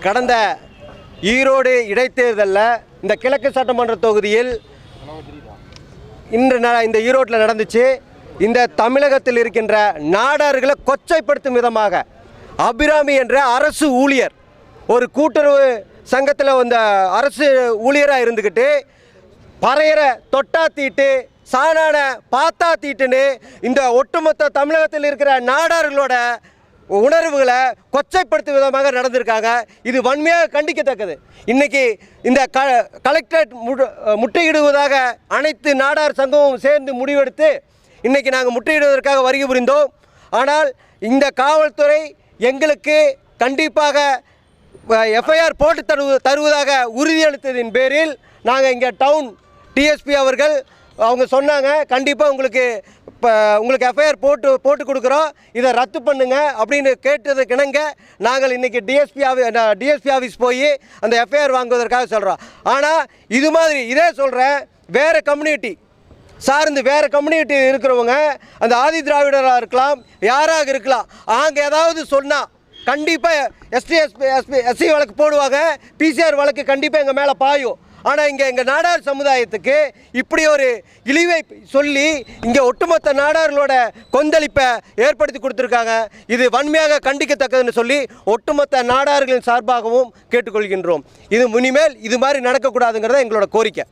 கடந்த ஈரோடு இடைத்தேர்தலில் இந்த கிழக்கு சட்டமன்ற தொகுதியில் இன்று ந- இந்த ஈரோட்டில் நடந்துச்சு. இந்த தமிழகத்தில் இருக்கின்ற நாடார்களை கொச்சைப்படுத்தும் விதமாக அபிராமி என்ற அரசு ஊழியர் ஒரு கூட்டுறவு சங்கத்தில் வந்த அரசு ஊழியராக இருந்துக்கிட்டு பறையரை தொட்டா தீட்டு சாணான பாத்தா தீட்டுன்னு இந்த ஒட்டுமொத்த தமிழகத்தில் இருக்கிற நாடார்களோட உணர்வுகளை கொச்சைப்படுத்தும் விதமாக நடந்திருக்காங்க. இது வன்மையாக கண்டிக்கத்தக்கது. இன்னைக்கு இந்த க கலெக்டரேட் முடு முட்டையிடுவதாக அனைத்து நாடார் சங்கமும் சேர்ந்து முடிவெடுத்து இன்னைக்கு நாங்கள் முட்டையிடுவதற்காக வருகை புரிந்தோம். ஆனால் இந்த காவல்துறை எங்களுக்கு கண்டிப்பாக எஃப்ஐஆர் போட்டு தரு தருவதாக உறுதியளித்ததின் பேரில் நாங்கள் இங்கே டவுன் டிஎஸ்பி அவர்கள் அவங்க சொன்னாங்க கண்டிப்பாக உங்களுக்கு இப்போ உங்களுக்கு எஃப்ஐஆர் போட்டு போட்டு கொடுக்குறோம். இதை ரத்து பண்ணுங்க அப்படின்னு கேட்டதுக்கு இணங்க நாங்கள் இன்றைக்கி டிஎஸ்பி ஆஃபீ டிஎஸ்பி ஆஃபீஸ் போய் அந்த எஃப்ஐஆர் வாங்குவதற்காக சொல்கிறோம் ஆனால் இது மாதிரி இதே சொல்கிறேன் வேறு கம்யூனிட்டி சார்ந்து வேறு கம்யூனிட்டி இருக்கிறவங்க அந்த ஆதி திராவிடராக இருக்கலாம் யாராக இருக்கலாம் அங்கே ஏதாவது சொன்னால் கண்டிப்பாக எஸ்டி எஸ்பி எஸ்பி எஸ்சி வழக்கு போடுவாங்க. பிசிஆர் வழக்கு கண்டிப்பாக எங்கள் மேலே பாயும். ஆனால் இங்கே எங்கள் நாடார் சமுதாயத்துக்கு இப்படி ஒரு இழிவை சொல்லி இங்கே ஒட்டுமொத்த நாடார்களோட கொந்தளிப்பை ஏற்படுத்தி கொடுத்துருக்காங்க. இது வன்மையாக கண்டிக்கத்தக்கதுன்னு சொல்லி ஒட்டுமொத்த நாடார்களின் சார்பாகவும் கேட்டுக்கொள்கின்றோம். இது முனிமேல் இது மாதிரி நடக்கக்கூடாதுங்கிறத எங்களோட கோரிக்கை.